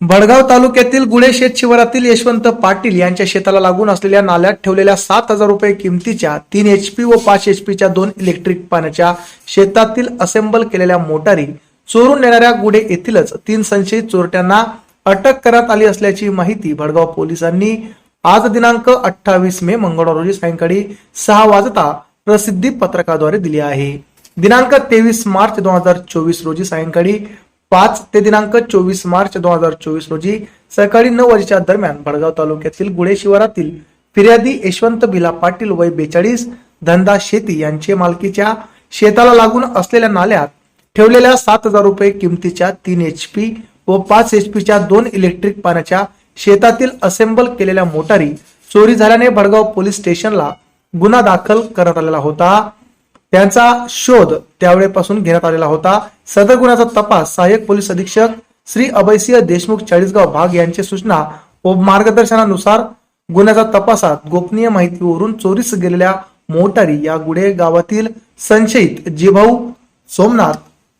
भडगाव तालुक्यातील गुळे शेत शिवारातील यशवंत पाटील यांच्या शेताला लागून असलेल्या नाल्यात ठेवलेल्या सात हजार रुपये किमतीच्या तीन एचपी व पाच एचपीच्या दोन इलेक्ट्रिक पाण्याच्या शेतातील असेंबल केलेल्या मोटारी चोरून नेणाऱ्या गुडे येथीलच तीन संशयित चोरट्यांना अटक करण्यात आली असल्याची माहिती भडगाव पोलिसांनी आज दिनांक अठ्ठावीस मे मंगळवार रोजी सायंकाळी सहा वाजता प्रसिद्धी पत्रकाद्वारे दिली आहे. दिनांक तेवीस मार्च दोन हजार चोवीस रोजी सायंकाळी पाच ते दिनांक चोवीस मार्च दोन हजार चोवीस रोजी सकाळी नऊ वाजेच्या दरम्यान भडगाव तालुक्यातील गुळे शिवारातील फिर्यादी यशवंत बिला पाटील वय बेचाळीस धंदा शेती यांचे मालकीच्या शेताला लागून असलेल्या नाल्यात ठेवलेल्या सात हजार रुपये किमतीच्या तीन एचपी व पाच एचपीच्या दोन इलेक्ट्रिक पाण्याच्या शेतातील असेंबल केलेल्या मोटारी चोरी झाल्याने भडगाव पोलीस स्टेशनला गुन्हा दाखल करण्यात आलेला होता. त्यांचा शोध त्यावेळेपासून घेण्यात आलेला होता. सदर गुन्ह्याचा तपास सहाय्यक पोलीस अधीक्षक श्री अभयसिंह देशमुख चाळीसगाव भाग यांची सूचना व मार्गदर्शनानुसार गुन्ह्याच्या तपासात गोपनीय माहितीवरून चोरीस गेलेल्या मोटारी या गुढे गावातील संशयित जिभाऊ सोमनाथ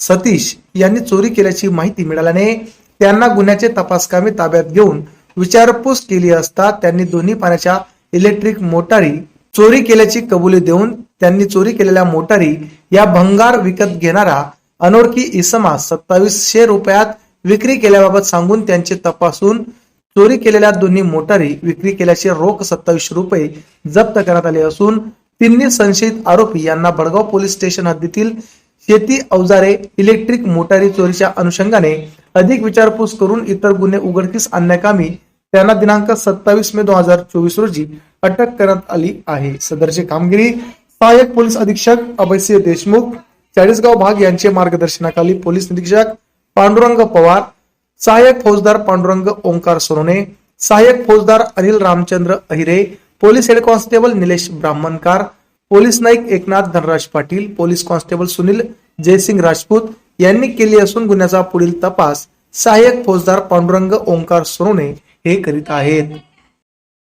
सतीश यांनी चोरी केल्याची माहिती मिळाल्याने त्यांना गुन्ह्याचे तपासकामी ताब्यात घेऊन विचारपूस केली असता त्यांनी दोन्ही पाण्याच्या इलेक्ट्रिक मोटारी चोरी केल्याची कबुली देऊन त्यांनी चोरी केलेल्या मोटारी या भंगार विकत घेणारा अनोळखी इसमा सत्तावीसशे रुपयात विक्री केल्याबाबत सांगून त्यांचे तपासून चोरी केलेल्या दोन्ही मोटारी विक्री केल्याचे रोख सत्तावीसशे रुपये जप्त करण्यात आले असून तिन्ही संशयित आरोपी यांना बडगाव पोलीस स्टेशन हद्दीतील शेती अवजारे इलेक्ट्रिक मोटारी चोरीच्या अनुषंगाने अधिक विचारपूस करून इतर गुन्हे उघडकीस आणण्याकामी त्यांना दिनांक सत्तावीस मे दोन हजार चोवीस रोजी अटक करण्यात आली आहे. सदरची कामगिरी सहाय्यक पोलीस अधीक्षक अभयसिंह देशमुख चाळीसगाव भाग यांचे मार्गदर्शनाखाली पोलीस निरीक्षक पांडुरंग पवार सहाय्यक फौजदार पांडुरंग ओंकार सोनोने सहाय्यक फौजदार Anil Ramchandra Ahire police head constable Nilesh Brahmankar police Naik Eknath Dhanraj Patil police constable Sunil Jaysing Rajput यांनी केली असून गुन्ह्याचा पुढील तपास सहाय्यक फौजदार पांडुरंग ओंकार सोनोने हे करीत आहेत.